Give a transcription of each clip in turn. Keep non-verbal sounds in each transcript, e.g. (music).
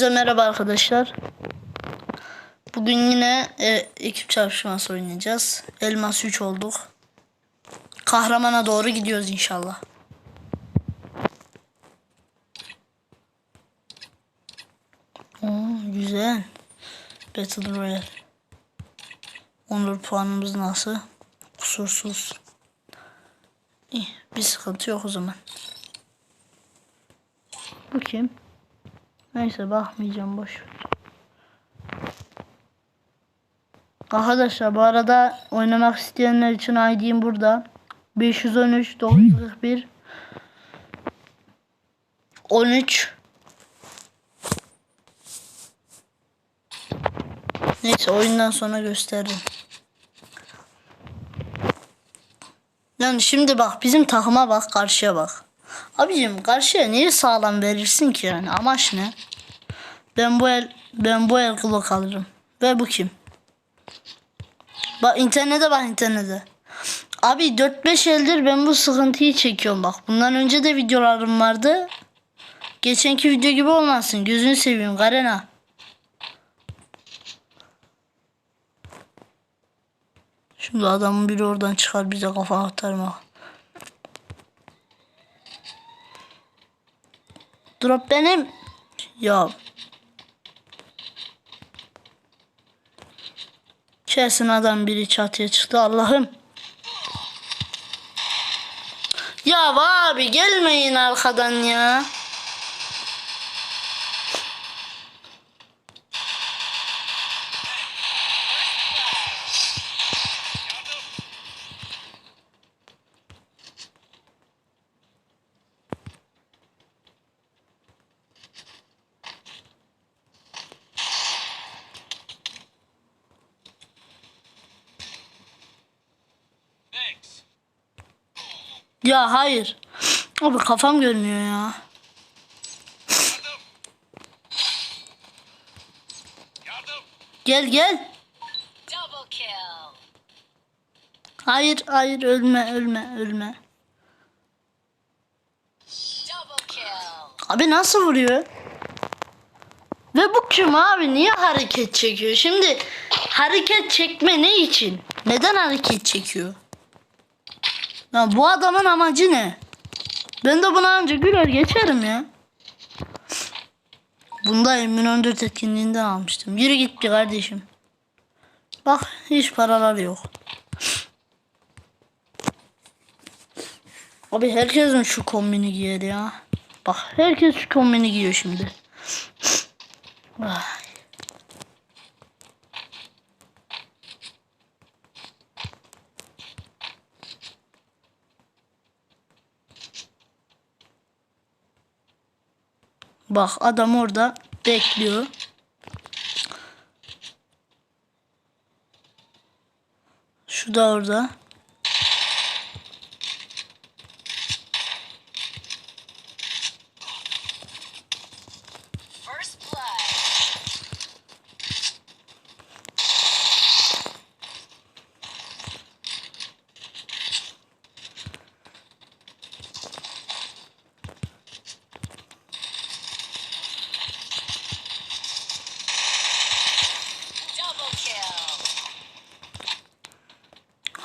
Herkese merhaba arkadaşlar. Bugün yine e, ekip çarpışması oynayacağız. Elmas 3 olduk. Kahramana doğru gidiyoruz inşallah. Oo, güzel. Battle Royale. Onur puanımız nasıl? Kusursuz. İyi, bir sıkıntı yok o zaman. Bu kim? Neyse bakmayacağım boş. Arkadaşlar bu arada oynamak isteyenler için ID'm burada. 513 941 13 Neyse oyundan sonra gösteririm. Yani şimdi bak bizim takıma bak karşıya bak. Abicim karşıya niye sağlam verirsin ki yani amaç ne? Ben bu el ben bu el klok alırım. Ve bu kim? Bak internete bak internete. Abi 4-5 eldir ben bu sıkıntıyı çekiyorum bak. Bundan önce de videolarım vardı. Geçenki video gibi olmasın. Gözünü seveyim Garena. Şimdi adamın biri oradan çıkar bize kafa atar mı? Drop benim. Ya. Kesin adam biri çatıya çıktı Allah'ım. Ya abi gelmeyin arkadan ya. Ya hayır. Abi kafam görmüyor ya. Yardım. Yardım. Gel gel. Hayır hayır ölme ölme ölme. Abi nasıl vuruyor? Ve bu kim abi? Niye hareket çekiyor? Şimdi hareket çekme ne için? Neden hareket çekiyor? Ya bu adamın amacı ne? Ben de buna önce güler geçerim ya. Bunda M14 etkinliğinden almıştım. Yürü git bir kardeşim. Bak hiç paralar yok. Abi herkesin şu kombini giyer ya. Bak herkes şu kombini giyiyor şimdi. Vay. Bak adam orada bekliyor. Şu da orada.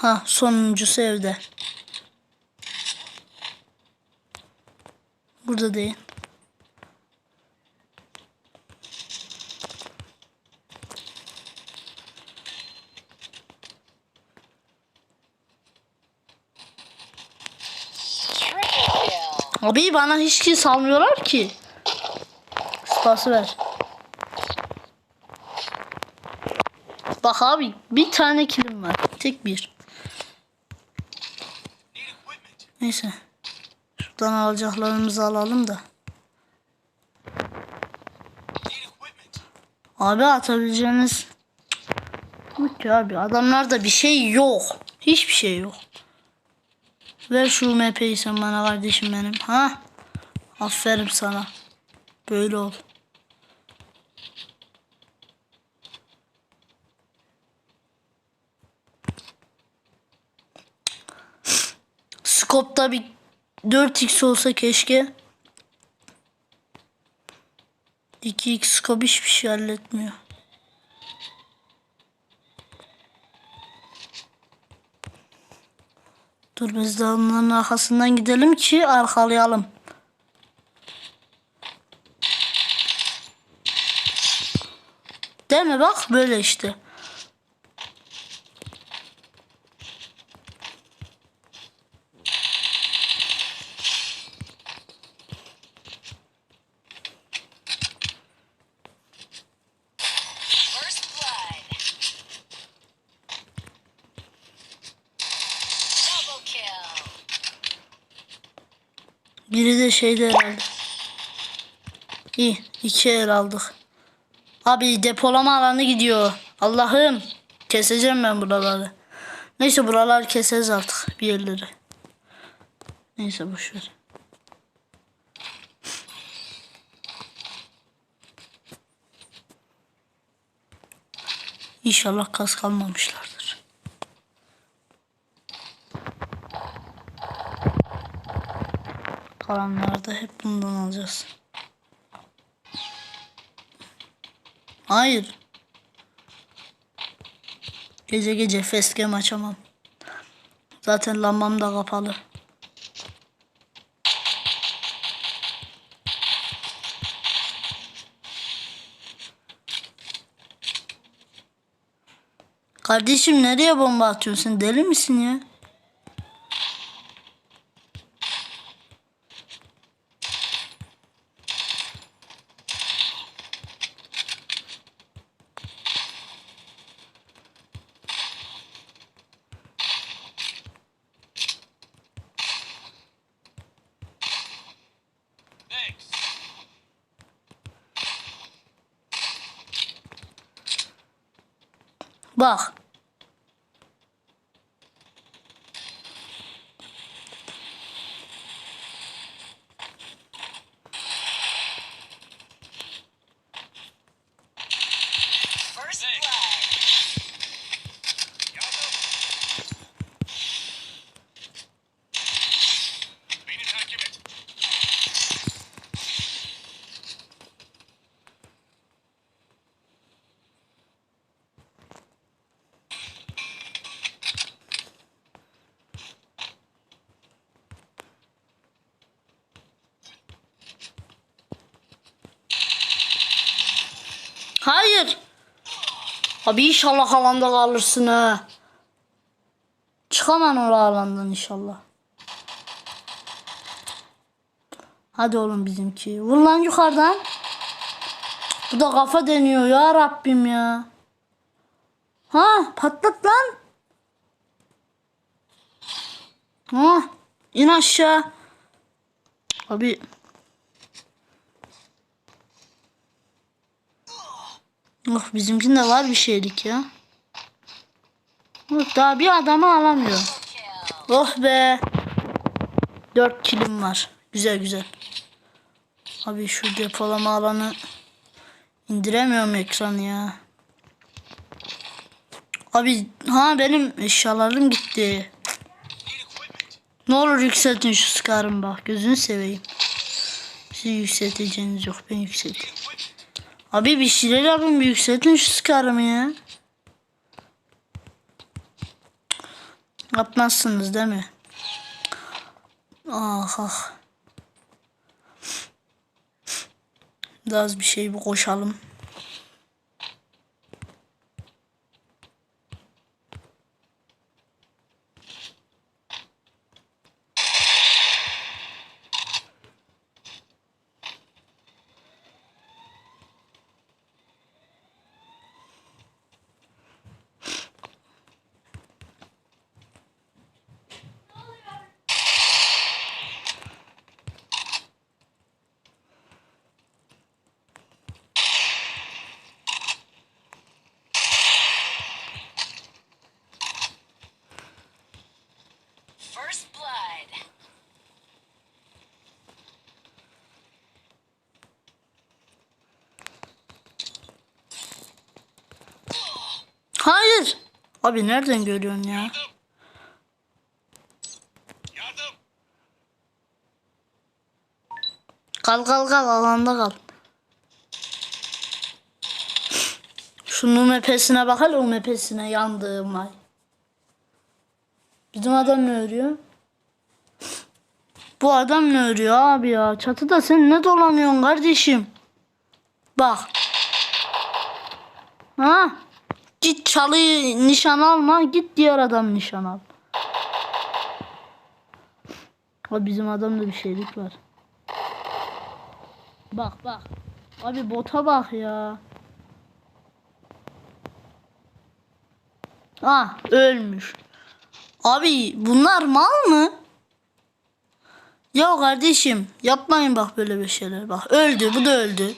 Ha sonuncusu evde. Burada değil. Abi bana hiç ki salmıyorlar ki. Spası ver. Bak abi bir tane kilim var. Tek bir. Neyse. Şuradan alacaklarımızı alalım da. Abi atabileceğiniz Yok abi adamlarda bir şey yok. Hiçbir şey yok. Ver şu MP'yi sen bana kardeşim benim. Ha? Aferin sana. Böyle ol. Skopta bir 4x olsa keşke. 2x scope hiçbir şey halletmiyor. Dur biz de onların arkasından gidelim ki arkalayalım. Değil mi bak böyle işte. Biri de şeyde herhalde. İyi iki el aldık. Abi depolama alanı gidiyor. Allah'ım keseceğim ben buraları. Neyse buraları keseriz artık bir yerleri. Neyse boşver. İnşallah kas Kalanlarda hep bundan alacağız. Hayır. Gece gece facecam açamam. Zaten lambam da kapalı. Kardeşim nereye bomba atıyorsun? Deli misin ya? Bak. Abi inşallah alanda kalırsın ha. Çıkamam o alandan inşallah. Hadi oğlum bizimki. Vur lan yukarıdan. Bu da kafa deniyor ya Rabbim ya. Ha patlat lan. Ha in aşağı. Abi Oh bizimkinde var bir şeylik ya. Oh, daha bir adamı alamıyor. Oh be. 4 kilim var. Güzel güzel. Abi şu depolama alanı indiremiyorum ekranı ya. Abi ha benim eşyalarım gitti. Ne olur yükseltin şu skarımı bak. Gözünü seveyim. Siz yükselteceğiniz yok. Ben yükselteyim. Abi bir şeyler yapın bir yükseltin şu skarımı ya. Yapmazsınız değil mi? Ah ah. Daha az bir şey bir koşalım. Hayır. Abi nereden görüyorsun ya? Kal kal kal alanda kal. (laughs) Şunun UMP'sine bak hele UMP'sine yandığım ay. Bizim adam ne örüyor? Bu adam ne örüyor abi ya? Çatıda sen ne dolanıyorsun kardeşim? Bak. Ha? Git çalıyı nişan alma. Git diğer adam nişan al. Abi bizim adamda bir şeylik var. Bak bak. Abi bota bak ya. Ah ölmüş. Abi bunlar mal mı? Ya kardeşim yapmayın bak böyle bir şeyler bak. Öldü bu da öldü.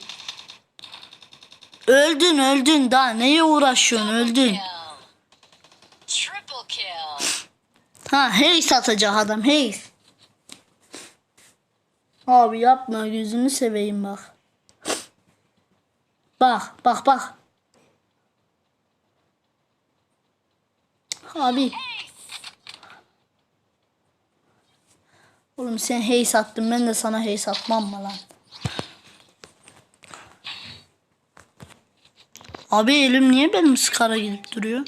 Öldün öldün daha neye uğraşıyorsun öldün. Ha hey satacak adam hey. Abi yapma gözünü seveyim bak. Bak bak bak. Abi. Oğlum sen hey sattın ben de sana hey satmam mı lan? Abi elim niye benim skara gidip duruyor?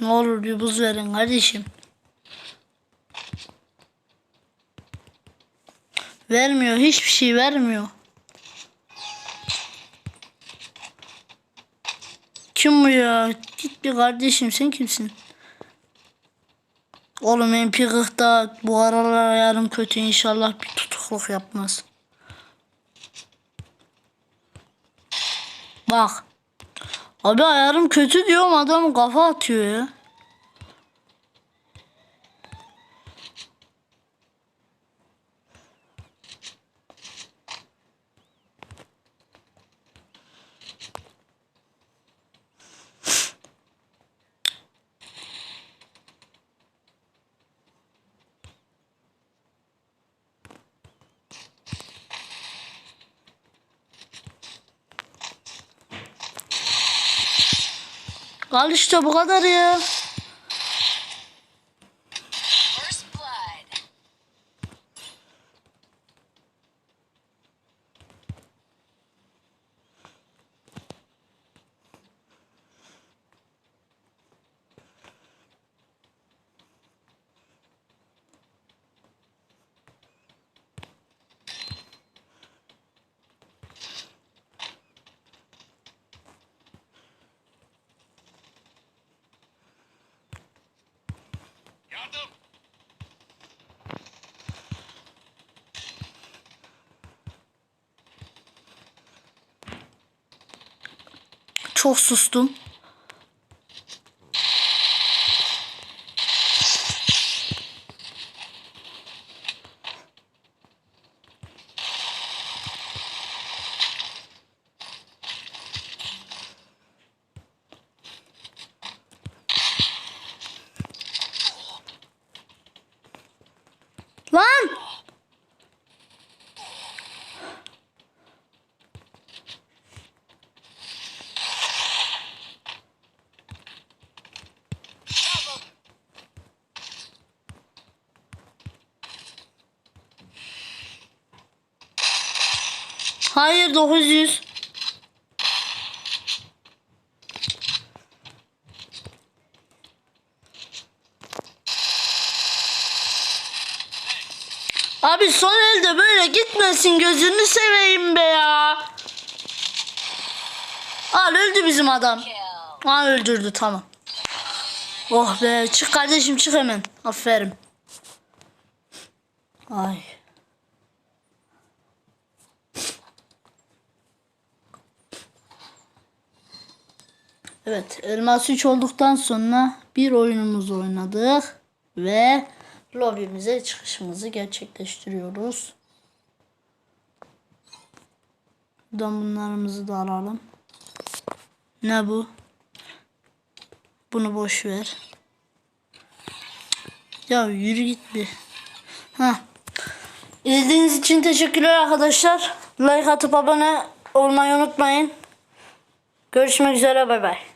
Ne olur bir buz verin kardeşim. Vermiyor. Hiçbir şey vermiyor. Kim bu ya? Git bir kardeşim sen kimsin? Oğlum MP40'da bu aralar ayarım kötü inşallah bir tutukluk yapmaz. Bak. Abi ayarım kötü diyorum adam kafa atıyor ya. Al işte bu kadar ya. Yardım. Çok sustum. Lan! Hayır 900. Abi son elde böyle gitmesin gözünü seveyim be ya. Al öldü bizim adam. Ha öldürdü tamam. Oh be çık kardeşim çık hemen. Aferin. Ay. Evet elmas 3 olduktan sonra bir oyunumuzu oynadık ve lobimize çıkışımızı gerçekleştiriyoruz. Buradan bunlarımızı da alalım. Ne bu? Bunu boş ver. Ya yürü git bir. Ha. İzlediğiniz için teşekkürler arkadaşlar. Like atıp abone olmayı unutmayın. Görüşmek üzere bay bay.